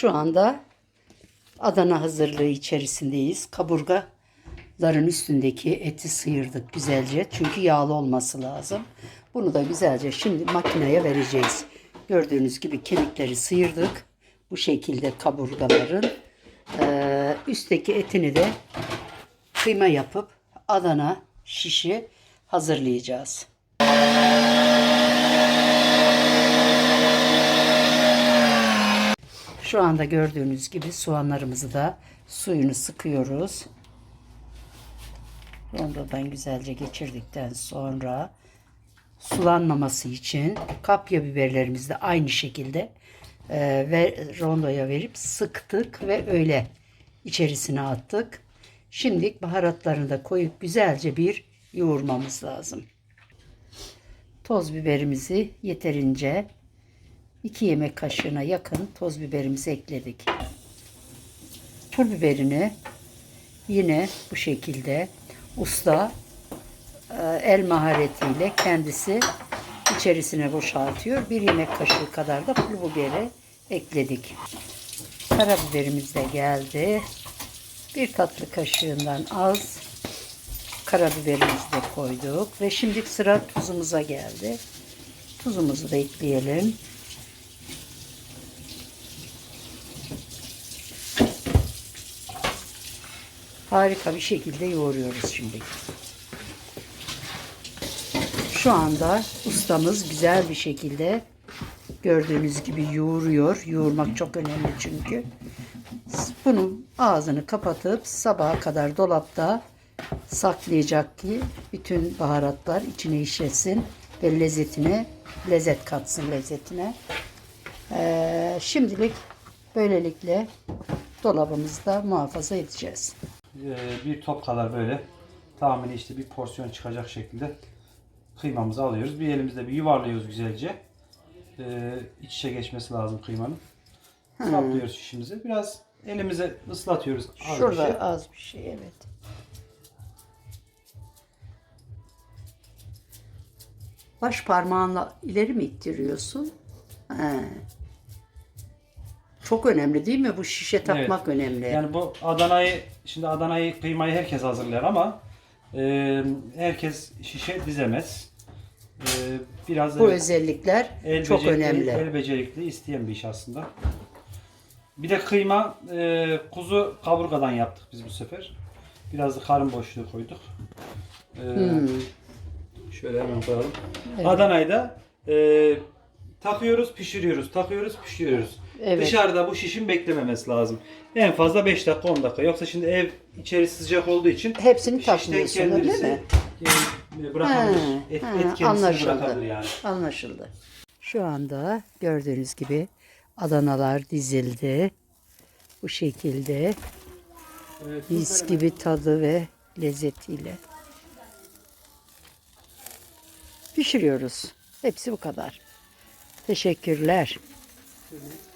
Şu anda Adana hazırlığı içerisindeyiz. Kaburgaların üstündeki eti sıyırdık güzelce. Çünkü yağlı olması lazım. Bunu da güzelce şimdi makineye vereceğiz. Gördüğünüz gibi kemikleri sıyırdık. Bu şekilde kaburgaların. Ee, üstteki etini de kıyma yapıp Adana şişi hazırlayacağız. Şu anda gördüğünüz gibi soğanlarımızı da suyunu sıkıyoruz. Rondodan güzelce geçirdikten sonra sulanmaması için kapya biberlerimizi de aynı şekilde e, ve rondoya verip sıktık ve öyle içerisine attık. Şimdi baharatlarını da koyup güzelce bir yoğurmamız lazım. Toz biberimizi yeterince 2 yemek kaşığına yakın toz biberimizi ekledik. Pul biberini yine bu şekilde usta e, el maharetiyle kendisi içerisine boşaltıyor. Bir yemek kaşığı kadar da pul biberi ekledik. Karabiberimiz de geldi. Bir tatlı kaşığından az karabiberimizi de koyduk. Ve şimdi sıra tuzumuza geldi. Tuzumuzu da ekleyelim. Harika bir şekilde yoğuruyoruz şimdi. Şu anda ustamız güzel bir şekilde gördüğünüz gibi yoğuruyor. Yoğurmak çok önemli çünkü. Bunun ağzını kapatıp sabaha kadar dolapta saklayacak ki bütün baharatlar içine işlesin ve lezzetine lezzet katsın lezzetine. Ee, şimdilik böylelikle dolabımızda muhafaza edeceğiz. Ee, bir top kadar böyle tahmini işte bir porsiyon çıkacak şekilde kıymamızı alıyoruz. Bir elimizde bir yuvarlıyoruz güzelce. Ee, iç içe geçmesi lazım kıymanın. Saplıyoruz şişimizi. Biraz elimize ıslatıyoruz. az bir Şurada şey. az bir şey evet. Baş parmağınla ileri mi ittiriyorsun? He. Çok önemli değil mi? Bu şişe takmak önemli. Yani bu Adana'yı şimdi Adana'yı kıymayı herkes hazırlar ama e, herkes şişe dizemez. E, biraz Bu evet, özellikler el çok becerikli, önemli. El becerikli isteyen bir iş aslında. Bir de kıyma e, kuzu kaburgadan yaptık biz bu sefer. Biraz da karın boşluğu koyduk. E, Hmm. Şöyle hemen koyalım. Adana'yı da e, takıyoruz, pişiriyoruz, takıyoruz, pişiriyoruz. Evet. Dışarıda bu şişin beklememesi lazım. En fazla 5 dakika 10 dakika. Yoksa şimdi ev içerisi sıcak olduğu için Hepsini şişten takmıyorsun öyle kendisi mi? e, bırakabilir. He, et, he, et kendisini anlaşıldı. bırakabilir yani. Anlaşıldı. Şu anda gördüğünüz gibi Adanalar dizildi. Bu şekilde Evet, mis gibi tadı ve lezzetiyle. Pişiriyoruz. Hepsi bu kadar. Teşekkürler. Şöyle